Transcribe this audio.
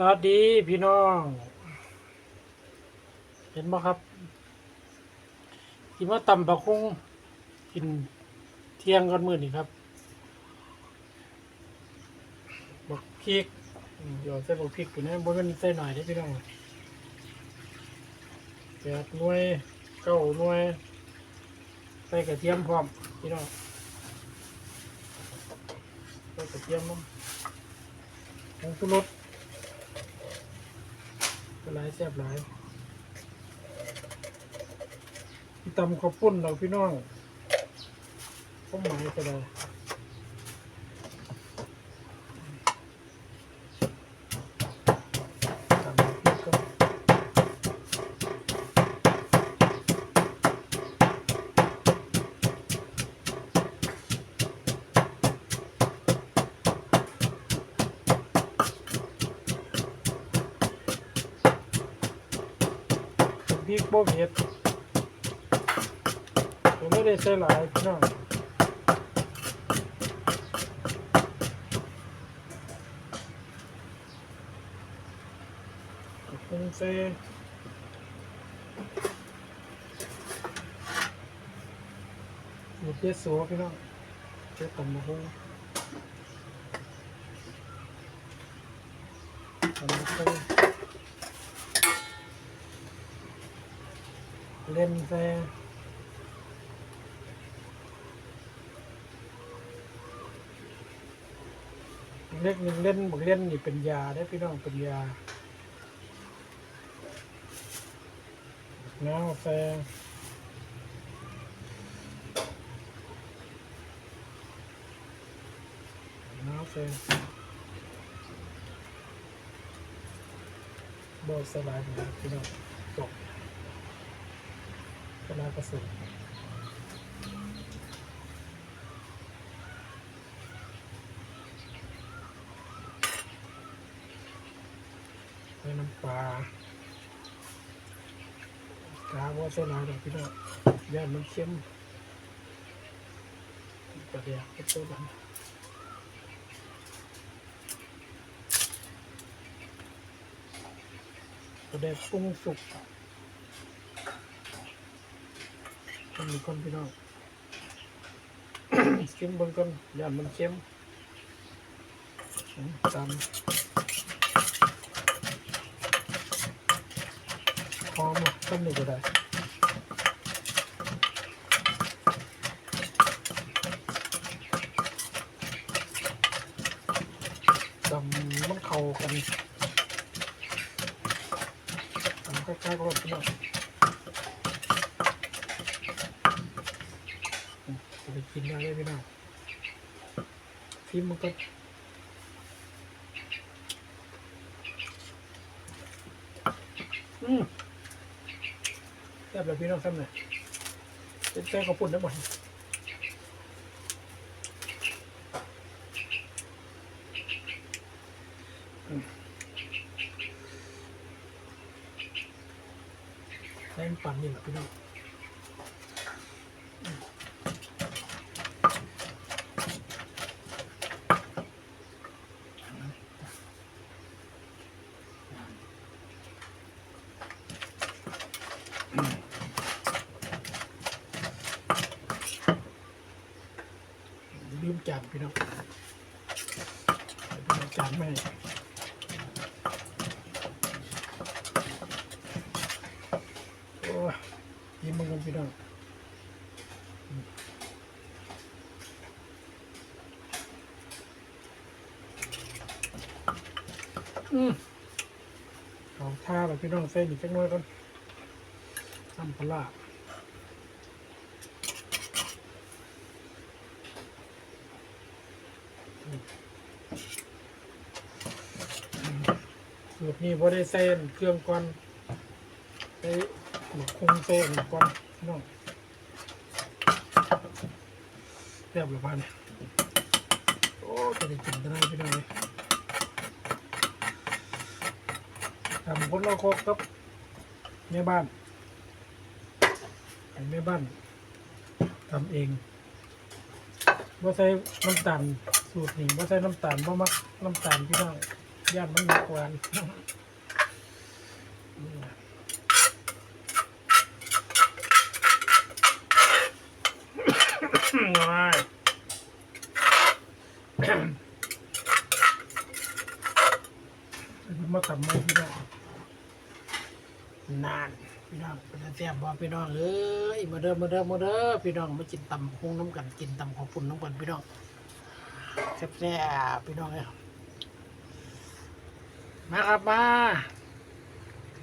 สวัสดีพี่น้อง เห็นไหมครับกินว่าตำบะคุ้งกินเที่ยงกันมื้อนี่ครับบักพริกอืมเดี๋ยวใส่บักพริกอยู่นะบ่แมันใส่หน่อยได้พี่น้องแปดหน่วยเก้าหน่วยใส่กระเทียมพร้อมพี่น้องใส่กระเทียมน้ำผงชูรส หลายแซ่บหลายที่ตำข้าวปุ้นเราพี่น้องข้าวหมายก็ได้ตำพริกก็ พริกโบเผ็ดผมไม่ได้ใส่หลายพี่น้องคงใส่หมดเยอะสัวพี่น้องเจ้าตำมะฮงตำมะฮง เล่นแฟเล็กยังเล่นบอกเล่นนี่เป็นยาได้พี่น้องเป็นยาน้ำแฟน้ำแฟบอสบายดีพี่น้อง จบปลากระสุนใส่น้ำปลากาว่าใส่ลายดอกพี่น้องย่านมันเค็มกระเดียกกระตุ้นกระเดียกปรุงสุก มันมีคนพี่น้องเค็มบางคนย่านมันเค็มตามหอมอะต้มนี่ก็ได้ดำมันเข้ากันดำคล้ายๆกับรสพี่น้อง จะไปกินได้เลยพี่น้องฟิมมันก็อืมแซ่บเลยพี่น้องแซ่บเลยเป็นแซ่บข้าวปุ้นได้หมดแซ่บปั่นนี่แหละพี่น้อง ลืมจานพี่น้องลืมจานไม่โอ้ยยิ้มมึงกันพี่น้องอืมเอาท่าแบบพี่น้องเส้นอีกจักน้อยก่อนทำปลาร้า สูตรนี้พอได้ใส่เครื่องก่อนใส่หมกคงใส่อันนี้ก่อนพี่น้องเรียบร้อยเนี่ยโอ้จะได้กินได้พี่น้องเลยทำคนเราโคกครับแม่บ้านให้แม่บ้านทำเอง ว่าใส่น้ำตาลสูตรนี้ว่าใส่น้ำตาลบ่มักน้ำตาลพี่น้องย่านมันหนักกว่าง่ายมาทำไมพี่น้องนาน พี่น้องเป็นแซ่บบอกพี่น้องเอ้ยมาเด้อมาเด้อมาเด้อพี่น้องมากินตำคงน้ำกันกินตำของฝุ่นน้ำกันพี่น้องแซ่บๆพี่น้องเนี่ยมาครับมา